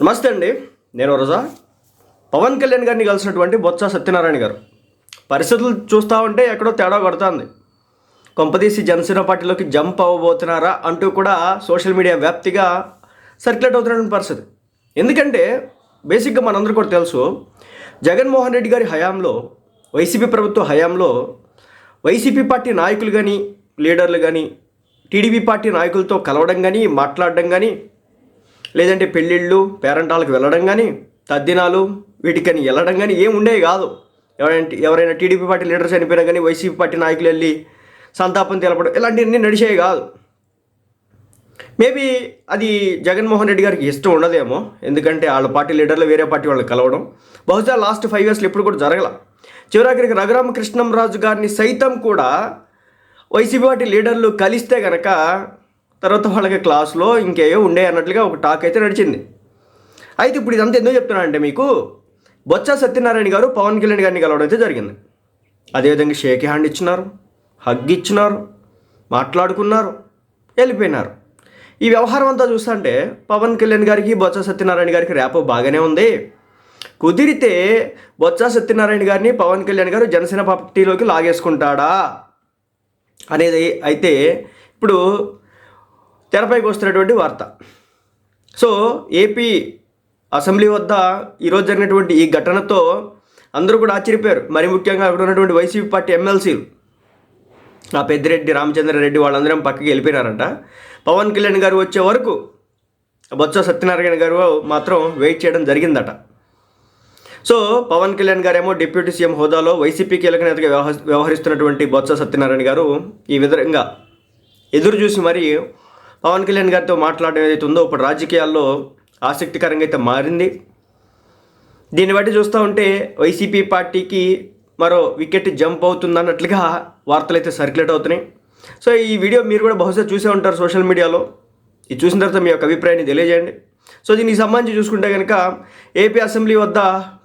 నమస్తే అండి. నేను రోజా. పవన్ కళ్యాణ్ గారిని కలిసినటువంటి బొత్స సత్యనారాయణ గారు. పరిస్థితులు చూస్తూ ఉంటే ఎక్కడో తేడా కొడుతుంది. కొంపదీసి జనసేన పార్టీలోకి జంప్ అవ్వబోతున్నారా అంటూ కూడా సోషల్ మీడియా వ్యాప్తిగా సర్క్యులేట్ అవుతున్నటువంటి పరిస్థితి. ఎందుకంటే బేసిక్గా మనందరూ కూడా తెలుసు జగన్మోహన్ రెడ్డి గారి హయాంలో వైసీపీ ప్రభుత్వ హయాంలో వైసీపీ పార్టీ నాయకులు కానీ లీడర్లు కానీ టీడీపీ పార్టీ నాయకులతో కలవడం కానీ మాట్లాడడం కానీ లేదంటే పెళ్ళిళ్ళు పేరంటాలకు వెళ్ళడం కానీ తద్దినాలు వీటికని వెళ్ళడం కానీ ఏం ఉండేవి కాదు. ఎవరైనా ఎవరైనా టీడీపీ పార్టీ లీడర్స్ చనిపోయినా కానీ వైసీపీ పార్టీ నాయకులు వెళ్ళి సంతాపం తెలపడం ఇలాంటివన్నీ నడిచేవి కాదు. మేబీ అది జగన్మోహన్ రెడ్డి గారికి ఇష్టం ఉండదేమో. ఎందుకంటే వాళ్ళ పార్టీ లీడర్లు వేరే పార్టీ వాళ్ళు కలవడం. బహుశా లాస్ట్ ఫైవ్ ఇయర్స్లో ఇప్పుడు కూడా జరగల. చివరాఖరికి రఘురామకృష్ణంరాజు గారిని సైతం కూడా వైసీపీ పార్టీ లీడర్లు కలిస్తే కనుక తర్వాత వాళ్ళకి క్లాస్లో ఇంకేయో ఉండే అన్నట్లుగా ఒక టాక్ అయితే నడిచింది. అయితే ఇప్పుడు ఇదంతా ఎందుకు చెప్తున్నానంటే మీకు బొత్స సత్యనారాయణ గారు పవన్ కళ్యాణ్ గారిని కలవడం అయితే జరిగింది. అదేవిధంగా షేక్ హ్యాండ్ ఇచ్చినారు హగ్ ఇచ్చినారు మాట్లాడుకున్నారు వెళ్ళిపోయినారు. ఈ వ్యవహారం అంతా చూస్తుంటే పవన్ కళ్యాణ్ గారికి బొత్స సత్యనారాయణ గారికి ర్యాపో బాగానే ఉంది. కుదిరితే బొత్స సత్యనారాయణ గారిని పవన్ కళ్యాణ్ గారు జనసేన పార్టీలోకి లాగేసుకుంటాడా? అనేది అయితే ఇప్పుడు తెరపైకి వస్తున్నటువంటి వార్త. సో ఏపీ అసెంబ్లీ వద్ద ఈరోజు జరిగినటువంటి ఈ ఘటనతో అందరూ కూడా ఆశ్చర్యపోయారు. మరి ముఖ్యంగా అక్కడ ఉన్నటువంటి వైసీపీ పార్టీ ఎమ్మెల్సీలు. ఆ పెద్దిరెడ్డి రామచంద్రారెడ్డి వాళ్ళందరం పక్కకి వెళ్ళిపోయినారంట. పవన్ కళ్యాణ్ గారు వచ్చే వరకు బొత్స సత్యనారాయణ గారు మాత్రం వెయిట్ చేయడం జరిగిందట. సో పవన్ కళ్యాణ్ గారేమో డిప్యూటీ సీఎం హోదాలో వైసీపీ కీలక నేతగా వ్యవహ వ్యవహరిస్తున్నటువంటి బొత్స సత్యనారాయణ గారు ఈ విధంగా ఎదురు చూసి మరి పవన్ కళ్యాణ్ గారితో మాట్లాడడం ఏదైతే ఉందో ఇప్పుడు రాజకీయాల్లో ఆసక్తికరంగా అయితే మారింది. దీన్ని బట్టి చూస్తూ ఉంటే వైసీపీ పార్టీకి మరో వికెట్ జంప్ అవుతుందన్నట్లుగా వార్తలు అయితే సర్క్యులేట్ అవుతున్నాయి. సో ఈ వీడియో మీరు కూడా బహుశా చూసే ఉంటారు సోషల్ మీడియాలో. ఇది చూసిన తర్వాత మీ యొక్క అభిప్రాయాన్ని తెలియజేయండి. సో దీనికి సంబంధించి చూసుకుంటే కనుక ఏపీ అసెంబ్లీ వద్ద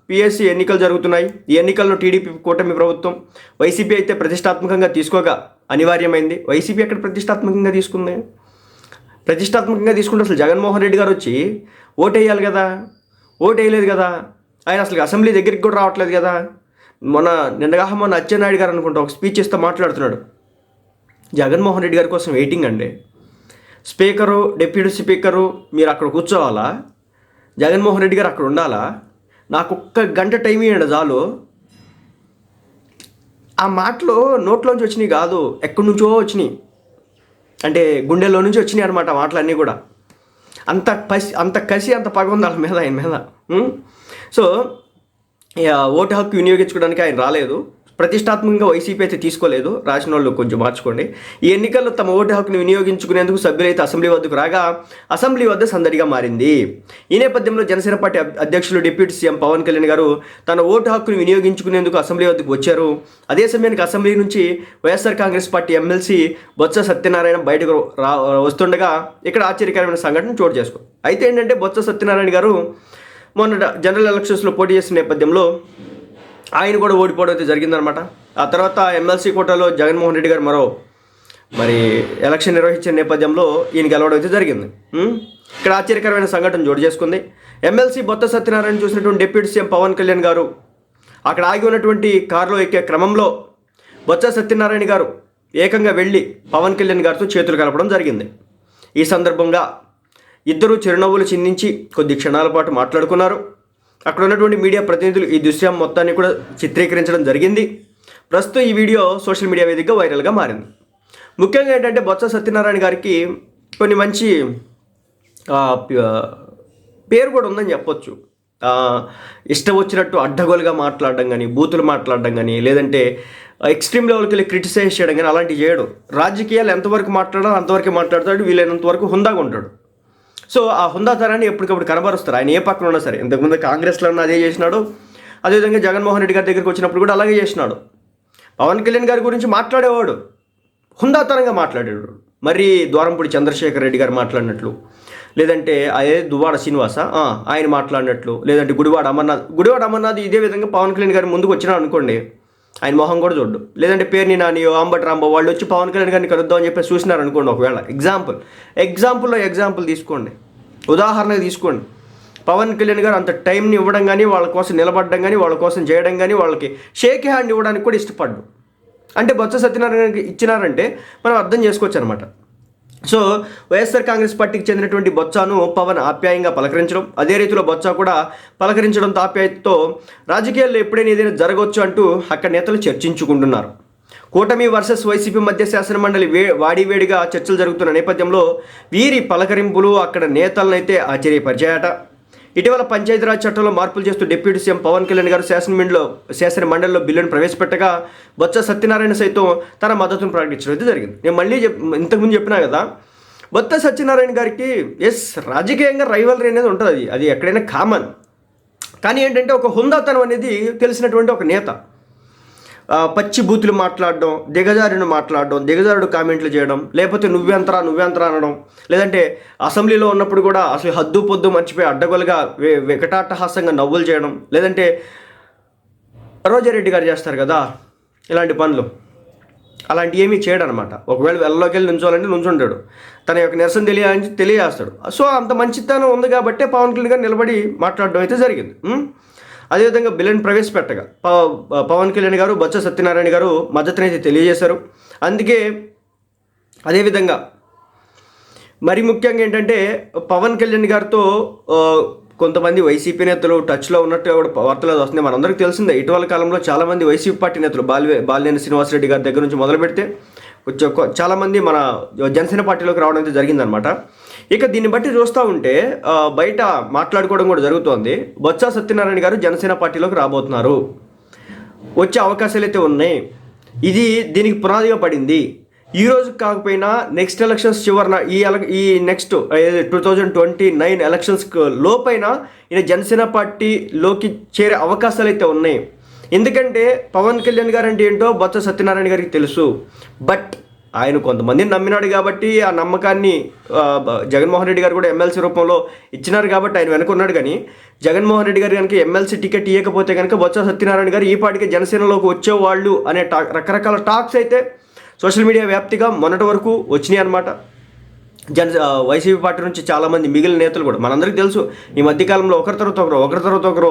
పిఎస్సి ఎన్నికలు జరుగుతున్నాయి. ఈ ఎన్నికల్లో టీడీపీ కూటమి ప్రభుత్వం వైసీపీ అయితే ప్రతిష్టాత్మకంగా తీసుకోగా. అనివార్యమైంది. వైసీపీ ఎక్కడ ప్రతిష్టాత్మకంగా తీసుకుంది? ప్రతిష్టాత్మకంగా తీసుకుంటే అసలు జగన్మోహన్ రెడ్డి గారు వచ్చి ఓటేయాలి వేయాలి కదా ఓటేయలేదు వేయలేదు కదా. ఆయన అసలు అసెంబ్లీ దగ్గరికి కూడా రావట్లేదు కదా. మొన్న నిన్నగా మొన్న అచ్చెన్నాయుడు గారు అనుకుంటా ఒక స్పీచ్ ఇస్తూ మాట్లాడుతున్నాడు. జగన్మోహన్ రెడ్డి గారి కోసం వెయిటింగ్ అండి. స్పీకరు డిప్యూటీ స్పీకరు మీరు అక్కడ కూర్చోవాలా? జగన్మోహన్ రెడ్డి గారు అక్కడ ఉండాలా? నాకు ఒక్క గంట టైం ఇవ్వండి చాలు. ఆ మాటలు నోట్లోంచి వచ్చినాయి కాదు ఎక్కడి నుంచో వచ్చినాయి అంటే గుండెల్లో నుంచి వచ్చినాయి అనమాట మాటలన్నీ కూడా. అంత పసి అంత కసి అంత పగ ఉంది వాళ్ళ మీద ఆయన మీద. సో ఇక ఓటు హక్కు వినియోగించుకోవడానికి ఆయన రాలేదు. ప్రతిష్టాత్మకంగా వైసీపీ అయితే తీసుకోలేదు. రాసిన వాళ్ళు కొంచెం మార్చుకోండి. ఈ ఎన్నికల్లో తమ ఓటు హక్కును వినియోగించుకునేందుకు సభ్యులైతే అసెంబ్లీ వద్దకు రాగా అసెంబ్లీ వద్ద సందడిగా మారింది. ఈ నేపథ్యంలో జనసేన పార్టీ అధ్యక్షులు డిప్యూటీ సీఎం పవన్ కళ్యాణ్ గారు తన ఓటు హక్కును వినియోగించుకునేందుకు అసెంబ్లీ వద్దకు వచ్చారు. అదే సమయానికి అసెంబ్లీ నుంచి YSR Congress party MLC Botsa Satyanarayana బయటకు రా వస్తుండగా ఇక్కడ ఆశ్చర్యకరమైన సంఘటన చోటు చేసుకో అయితే ఏంటంటే బొత్స సత్యనారాయణ గారు మొన్న జనరల్ ఎలక్షన్స్లో పోటీ చేసిన నేపథ్యంలో ఆయన కూడా ఓడిపోవడం అయితే జరిగిందనమాట ఆ తర్వాత ఎమ్మెల్సీ కోటాలో జగన్మోహన్ రెడ్డి గారు మరో మరి ఎలక్షన్ నిర్వహించిన నేపథ్యంలో ఈయన గెలవడం అయితే జరిగింది. ఇక్కడ ఆశ్చర్యకరమైన సంఘటన జోడు చేసుకుంది. ఎమ్మెల్సీ బొత్త సత్యనారాయణ చూసినటువంటి డిప్యూటీ సీఎం పవన్ కళ్యాణ్ గారు అక్కడ ఆగి ఉన్నటువంటి కారులో ఎక్కే క్రమంలో బొత్స సత్యనారాయణ గారు ఏకంగా వెళ్ళి పవన్ కళ్యాణ్ గారితో చేతులు కలపడం జరిగింది. ఈ సందర్భంగా ఇద్దరు చిరునవ్వులు చిందించి కొద్ది క్షణాల పాటు మాట్లాడుకున్నారు. అక్కడ ఉన్నటువంటి మీడియా ప్రతినిధులు ఈ దృశ్యం మొత్తాన్ని కూడా చిత్రీకరించడం జరిగింది. ప్రస్తుతం ఈ వీడియో సోషల్ మీడియా వేదికగా వైరల్గా మారింది. ముఖ్యంగా ఏంటంటే బొత్స సత్యనారాయణ గారికి కొన్ని మంచి పేరు కూడా ఉందని చెప్పొచ్చు. ఇష్టం వచ్చినట్టు అడ్డగోలుగా మాట్లాడడం కానీ బూతులు మాట్లాడడం కానీ లేదంటే ఎక్స్ట్రీమ్ లెవెల్కి వెళ్ళి క్రిటిసైజ్ చేయడం కానీ అలాంటివి చేయడు. రాజకీయాలు ఎంతవరకు మాట్లాడాలో అంతవరకు మాట్లాడతాడు వీలైనంత వరకు హుందాగా ఉంటాడు. సో ఆ హుందాతనాన్ని ఎప్పటికప్పుడు కనబరుస్తారు. ఆయన ఏ పక్కన ఉన్నా సరే. ఇంతకుముందు కాంగ్రెస్లో ఉన్న అదే చేసినాడు. అదేవిధంగా జగన్మోహన్ రెడ్డి గారి దగ్గరికి వచ్చినప్పుడు కూడా అలాగే చేసినాడు. పవన్ కళ్యాణ్ గారి గురించి మాట్లాడేవాడు. హుందాతనంగా మాట్లాడాడు మరి ద్వారంపూడి చంద్రశేఖర్ రెడ్డి గారు మాట్లాడినట్లు. లేదంటే అదే దువ్వాడ శ్రీనివాస ఆయన మాట్లాడినట్లు. లేదంటే గుడివాడ అమర్నాథ్ గుడివాడ అమర్నాథ్ ఇదే విధంగా పవన్ కళ్యాణ్ గారి ముందుకు వచ్చినా అనుకోండి ఆయన మొహం కూడా చూడ్డు. లేదంటే పేరుని నానియో అంబటి రాంబో వాళ్ళు వచ్చి పవన్ కళ్యాణ్ గారిని కలుద్దాం అని చెప్పి చూసినారు అనుకోండి ఒకవేళ. ఎగ్జాంపుల్ ఎగ్జాంపుల్లో ఎగ్జాంపుల్ తీసుకోండి. ఉదాహరణకు తీసుకోండి. పవన్ కళ్యాణ్ గారు అంత టైంని ఇవ్వడం కానీ వాళ్ళ కోసం నిలబడడం కానీ వాళ్ళ కోసం చేయడం కానీ వాళ్ళకి షేక్ హ్యాండ్ ఇవ్వడానికి కూడా ఇష్టపడ్డు. అంటే బొత్స సత్యనారాయణకి ఇచ్చినారంటే మనం అర్థం చేసుకోవచ్చు అనమాట సో వైఎస్ఆర్ కాంగ్రెస్ పార్టీకి చెందినటువంటి బొత్సాను పవన్ ఆప్యాయంగా పలకరించడం. అదే రీతిలో బొత్స కూడా పలకరించడంతో ఆప్యాయతతో రాజకీయాల్లో ఎప్పుడైనా ఏదైనా జరగవచ్చు అంటూ అక్కడ నేతలు చర్చించుకుంటున్నారు. కూటమి వర్సెస్ వైసీపీ మధ్య శాసనమండలి వే వాడివేడిగా చర్చలు జరుగుతున్న నేపథ్యంలో వీరి పలకరింపులు అక్కడ నేతలనైతే ఆశ్చర్యపరిచాయట. ఇటీవల పంచాయతీరాజ్ చట్టంలో మార్పులు చేస్తూ డిప్యూటీ సీఎం పవన్ కళ్యాణ్ గారు శాసనమండలిలో శాసన మండలిలో బిల్లును ప్రవేశపెట్టగా బొత్స సత్యనారాయణ సైతం తన మద్దతును ప్రకటించడం అయితే జరిగింది. నేను మళ్ళీ చెప్ ఇంతకుముందు చెప్పినా కదా బొత్స సత్యనారాయణ గారికి ఎస్ రాజకీయంగా రైవలరీ అనేది ఉంటుంది అది. అది ఎక్కడైనా కామన్ కానీ ఏంటంటే ఒక హుందాతనం అనేది తెలిసినటువంటి ఒక నేత. పచ్చి బూతులు మాట్లాడడం దిగజారిని మాట్లాడడం దిగజారుడు కామెంట్లు చేయడం లేకపోతే నువ్వెంతరా నువ్వెంతరా అనడం లేదంటే అసెంబ్లీలో ఉన్నప్పుడు కూడా అసలు హద్దు పొద్దు మర్చిపోయి అడ్డగోలుగా వె- వికటాట్టహాసంగా నవ్వులు చేయడం లేదంటే రోజారెడ్డి గారు చేస్తారు కదా ఇలాంటి పనులు. అలాంటి ఏమీ చేయడు అనమాట ఒకవేళ వెళ్ళలోకి వెళ్ళి నుంచోవాలంటే నుంచుంటాడు. తన యొక్క నిరసన తెలియాలని తెలియజేస్తాడు. సో అంత మంచితనం ఉంది కాబట్టే పవన్ కళ్యాణ్ గారు నిలబడి మాట్లాడడం అయితే జరిగింది. అదేవిధంగా బిల్లును ప్రవేశపెట్టగా పవన్ కళ్యాణ్ గారు బొత్స సత్యనారాయణ గారు మద్దతునైతే తెలియజేశారు. అందుకే అదేవిధంగా మరి ముఖ్యంగా ఏంటంటే పవన్ కళ్యాణ్ గారితో కొంతమంది వైసీపీ నేతలు టచ్లో ఉన్నట్టు కూడా వార్తలు వస్తుంది మనందరికీ తెలిసిందే ఇటీవల కాలంలో చాలామంది వైసీపీ పార్టీ నేతలు బాలివే బాలినేని శ్రీనివాసరెడ్డి గారి దగ్గర నుంచి మొదలు పెడితే చాలామంది మన జనసేన పార్టీలోకి రావడం అయితే జరిగిందనమాట ఇక దీన్ని బట్టి చూస్తూ ఉంటే బయట మాట్లాడుకోవడం కూడా జరుగుతోంది. బొత్స సత్యనారాయణ గారు జనసేన పార్టీలోకి రాబోతున్నారు. వచ్చే అవకాశాలు అయితే ఉన్నాయి. ఇది దీనికి పునాదిగా పడింది. ఈ రోజు కాకపోయినా నెక్స్ట్ ఎలక్షన్స్ చివరన ఈ ఈ next two thousand twenty nine elections లోపైన ఈయన జనసేన పార్టీలోకి చేరే అవకాశాలు అయితే ఉన్నాయి. ఎందుకంటే పవన్ కళ్యాణ్ గారు అంటే ఏంటో బొత్స సత్యనారాయణ గారికి తెలుసు. బట్ ఆయన కొంతమందిని నమ్మినాడు కాబట్టి ఆ నమ్మకాన్ని జగన్మోహన్ రెడ్డి గారు కూడా ఎమ్మెల్సీ రూపంలో ఇచ్చినారు కాబట్టి ఆయన వెనుకున్నాడు కానీ జగన్మోహన్ రెడ్డి గారు కనుక ఎమ్మెల్సీ టికెట్ ఇవ్వకపోతే కనుక బొత్స సత్యనారాయణ గారు ఈ పాటికి జనసేనలోకి వచ్చేవాళ్ళు అనే టా రకరకాల టాక్స్ అయితే సోషల్ మీడియా వ్యాప్తిగా మొన్నటి వరకు వచ్చినాయి అనమాట జన వైసీపీ పార్టీ నుంచి చాలామంది మిగిలిన నేతలు కూడా మనందరికీ తెలుసు ఈ మధ్యకాలంలో ఒకరి తర్వాత ఒకరు ఒకరి తర్వాత ఒకరు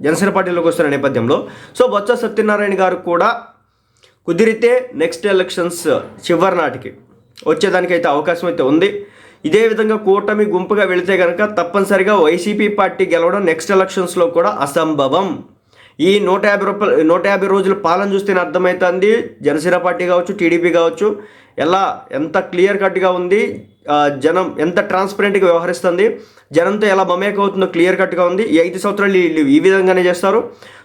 జనసేన పార్టీలోకి వస్తున్న నేపథ్యంలో. సో బొత్స సత్యనారాయణ గారు కూడా కుదిరితే నెక్స్ట్ ఎలక్షన్స్ చివరి నాటికి వచ్చేదానికైతే అవకాశం అయితే ఉంది. ఇదే విధంగా కూటమి గుంపుగా వెళితే కనుక తప్పనిసరిగా వైసీపీ పార్టీ గెలవడం నెక్స్ట్ ఎలక్షన్స్లో కూడా అసంభవం. ఈ నూట యాభై రూపాయలు నూట యాభై రోజుల పాలన చూస్తేనే అర్థమవుతుంది. జనసేన పార్టీ కావచ్చు టీడీపీ కావచ్చు ఎలా ఎంత క్లియర్ కట్గా ఉంది జనం ఎంత ట్రాన్స్పరెంట్గా వ్యవహరిస్తుంది జనంతో ఎలా మమేక అవుతుందో క్లియర్ కట్గా ఉంది ఈ ఐదు సంవత్సరాలు వీళ్ళు ఈ విధంగానే చేస్తారు.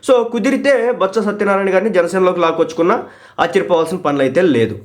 సో కుదిరితే బొత్స సత్యనారాయణ గారిని జనసేనలోకి లాక్కొచ్చుకున్న ఆశ్చర్యపోవాల్సిన పనులు అయితే లేదు.